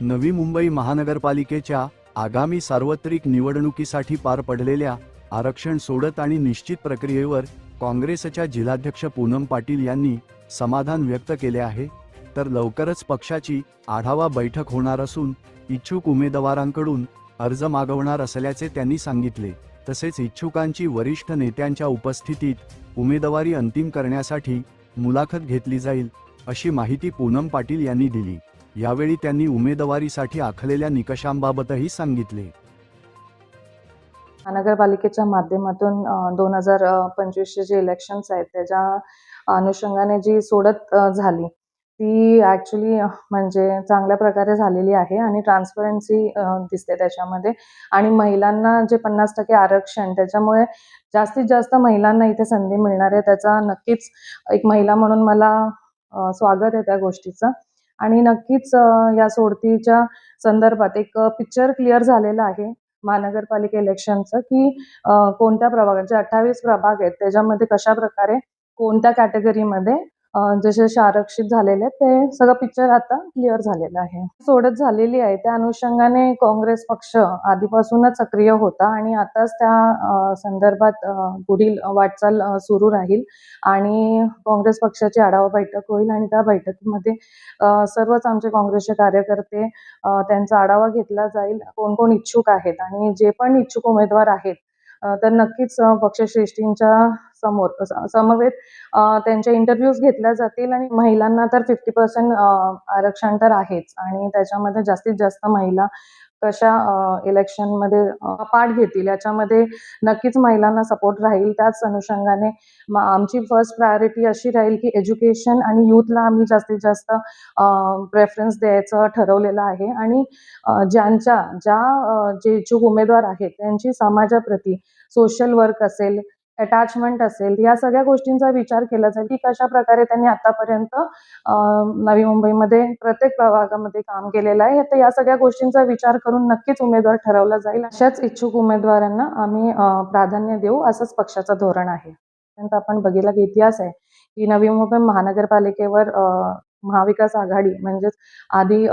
नवी मुंबई महानगरपालिकेच्या आगामी सार्वत्रिक निवडणुकीसाठी पार पडलेल्या आरक्षण सोडत आणि निश्चित प्रक्रियेवर काँग्रेसच्या जिल्हाध्यक्ष पूनम पाटील यांनी समाधान व्यक्त केले आहे तर लवकरच पक्षाची आढावा बैठक होणार असून इच्छुक उमेदवारांकडून अर्ज मागवणार असल्याचे त्यांनी सांगितले. तसेच इच्छुकांची वरिष्ठ नेत्यांच्या उपस्थितीत उमेदवारी अंतिम करण्यासाठी मुलाखत घेतली जाईल अशी माहिती पूनम पाटील यांनी दिली. यावेळी त्यांनी उमेदवारीसाठी आखलेल्या निकषांबाबतही सांगितले. महानगरपालिकेच्या माध्यमातून दोन हजार पंचवीसचे जे इलेक्शन्स आहेत त्याच्या अनुषंगाने जी सोडत झाली ती ॲक्च्युली म्हणजे चांगल्या प्रकारे झालेली आहे आणि ट्रान्सपरन्सी दिसते त्याच्यामध्ये. आणि महिलांना जे पन्नास टक्के आरक्षण त्याच्यामुळे जास्तीत जास्त महिलांना इथे संधी मिळणार आहे त्याचा नक्कीच एक महिला म्हणून मला स्वागत आहे त्या गोष्टीचं. आणि नक्कीच या सोडतीच्या संदर्भात एक पिक्चर क्लिअर झालेलं आहे महानगरपालिका इलेक्शनचं की कोणत्या प्रभागात जे अठ्ठावीस प्रभाग आहेत त्याच्यामध्ये कशा प्रकारे कोणत्या कॅटेगरीमध्ये जसे जसे आरक्षित झालेले आहेत ते सगळं पिक्चर आता क्लिअर झालेलं आहे. सोडत झालेली आहे. त्या अनुषंगाने काँग्रेस पक्ष आधीपासूनच सक्रिय होता आणि आताच त्या संदर्भात पुढील वाटचाल सुरू राहील आणि काँग्रेस पक्षाची आढावा बैठक होईल आणि त्या बैठकीमध्ये सर्वच आमचे काँग्रेसचे कार्यकर्ते त्यांचा आढावा घेतला जाईल. कोण कोण इच्छुक आहेत आणि जे पण इच्छुक उमेदवार आहेत तर नक्कीच पक्षश्रेष्ठींच्या समोर समवेत त्यांच्या त्यांचे इंटरव्ह्यूज घेतल्या जातील आणि महिलांना तर फिफ्टी पर्सेंट आरक्षण तर आहेच. आणि त्याच्यामध्ये जास्तीत जास्त महिला कशा इलेक्शनमध्ये पार्ट घेतील याच्यामध्ये नक्कीच महिलांना सपोर्ट राहील. त्याच अनुषंगाने आमची फर्स्ट प्रायोरिटी अशी राहील की एज्युकेशन आणि यूथला आम्ही जास्तीत जास्त प्रेफरन्स द्यायचं ठरवलेलं आहे. आणि ज्यांच्या ज्या जे इच्छुक उमेदवार आहेत त्यांची समाजाप्रती सोशल वर्क असेल अटॅचमेंट असेल या सगळ्या गोष्टींचा विचार केला जाईल की कशा प्रकारे त्यांनी आतापर्यंत नवी मुंबईमध्ये प्रत्येक प्रभागामध्ये काम केलेलं आहे. तर या सगळ्या गोष्टींचा विचार करून नक्कीच उमेदवार ठरवला जाईल. अशाच इच्छुक उमेदवारांना आम्ही प्राधान्य देऊ असंच पक्षाचं धोरण आहे. आपण बघितला की इतिहास आहे की नवी मुंबई महानगरपालिकेवर महाविकास आघाडी म्हणजेच आधी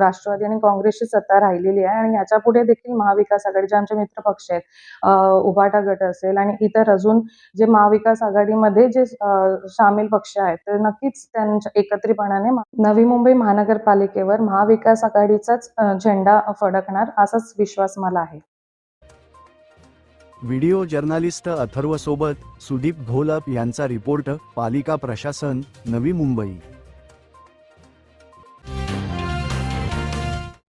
राष्ट्रवादी आणि काँग्रेसची सत्ता राहिलेली आहे आणि याच्यापुढे देखील महाविकास आघाडी जे आमचे मित्र पक्ष आहेत उभाटा गट असेल आणि इतर अजून जे महाविकास आघाडीमध्ये जे सामील पक्ष आहेत ते नक्कीच त्यांच्या एकत्रितपणाने नवी मुंबई महानगरपालिकेवर महाविकास आघाडीचाच झेंडा फडकणार असाच विश्वास मला आहे. व्हिडिओ जर्नालिस्ट अथर्व सोबत सुदीप घोलप यांचा रिपोर्ट पालिका प्रशासन नवी मुंबई.